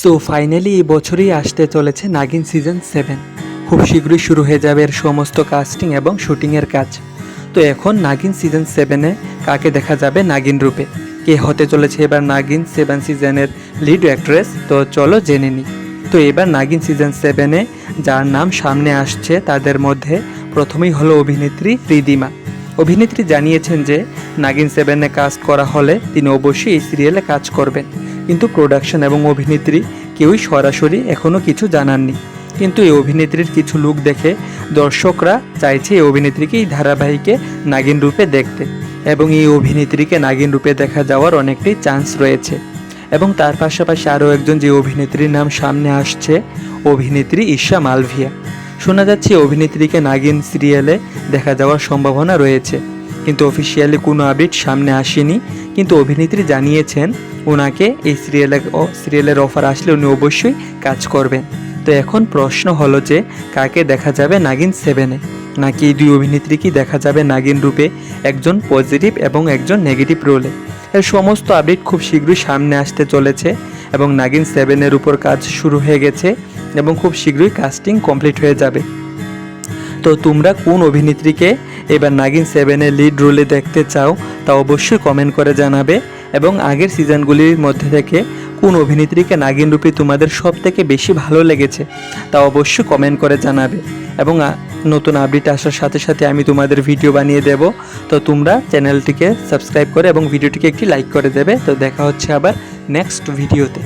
So finally এই বছরই আসতে চলেছে নাগিন সিজন সেভেন। খুব শীঘ্রই শুরু হয়ে যাবে এর সমস্ত কাস্টিং এবং শুটিংয়ের কাজ। তো এখন নাগিন সিজন সেভেনে কাকে দেখা যাবে নাগিন রূপে? কে হতে চলেছে এবার নাগিন সেভেন সিজনের লিড অ্যাক্ট্রেস তো চলো জেনে নিই তো এবার নাগিন সিজন সেভেনে যার নাম সামনে আসছে তাদের মধ্যে প্রথমেই হলো অভিনেত্রী রিদিমা। অভিনেত্রী জানিয়েছেন যে নাগিন সেভেনে কাজ করা হলে তিনি অবশ্যই এই সিরিয়ালে কাজ করবেন। কিন্তু প্রোডাকশন এবং অভিনেত্রী কেউই সরাসরি এখনও কিছু জানাননি। কিন্তু এই অভিনেত্রীর কিছু লুক দেখে দর্শকরা চাইছে এই অভিনেত্রীকে এই ধারাবাহিকে নাগিন রূপে দেখতে। এবং এই অভিনেত্রীকে নাগিন রূপে দেখা যাওয়ার অনেকটাই চান্স রয়েছে। এবং তার পাশাপাশি আরও একজন যে অভিনেত্রীর নাম সামনে আসছে, অভিনেত্রী ঈশা মালভিয়া। শোনা যাচ্ছে অভিনেত্রীকে নাগিন সিরিয়ালে দেখা যাওয়ার সম্ভাবনা রয়েছে। কিন্তু অফিসিয়ালি কোনো আপডেট সামনে আসেনি। কিন্তু অভিনেত্রী জানিয়েছেন, ওনাকে এই সিরিয়ালে সিরিয়ালের অফার আসলে উনি অবশ্যই কাজ করবেন। তো এখন প্রশ্ন হলো যে, কাকে দেখা যাবে নাগিন সেভেনে? নাকি এই দুই অভিনেত্রীকেই দেখা যাবে নাগিন রূপে একজন পজিটিভ এবং একজন নেগেটিভ রোলে এর সমস্ত আপডেট খুব শীঘ্রই সামনে আসতে চলেছে এবং নাগিন সেভেনের উপর কাজ শুরু হয়ে গেছে এবং খুব শীঘ্রই কাস্টিং কমপ্লিট হয়ে যাবে। তো তোমরা কোন অভিনেত্রীকে এবার নাগিন সেভেনে লিড রোলে দেখতে চাও, তা অবশ্যই কমেন্ট করে জানাবে। এবং আগের সিজনগুলির মধ্যে থেকে কোন অভিনেত্রীকে নাগিন রূপে তোমাদের সব থেকে বেশি ভালো লেগেছে, তা অবশ্যই কমেন্ট করে জানাবে। এবং নতুন আপডেট আসার সাথে সাথে আমি তোমাদের ভিডিও বানিয়ে দেব। তো তোমরা চ্যানেলটিকে সাবস্ক্রাইব করে এবং ভিডিওটিকে একটি লাইক করে দেবে। তো দেখা হচ্ছে আবার নেক্সট ভিডিওতে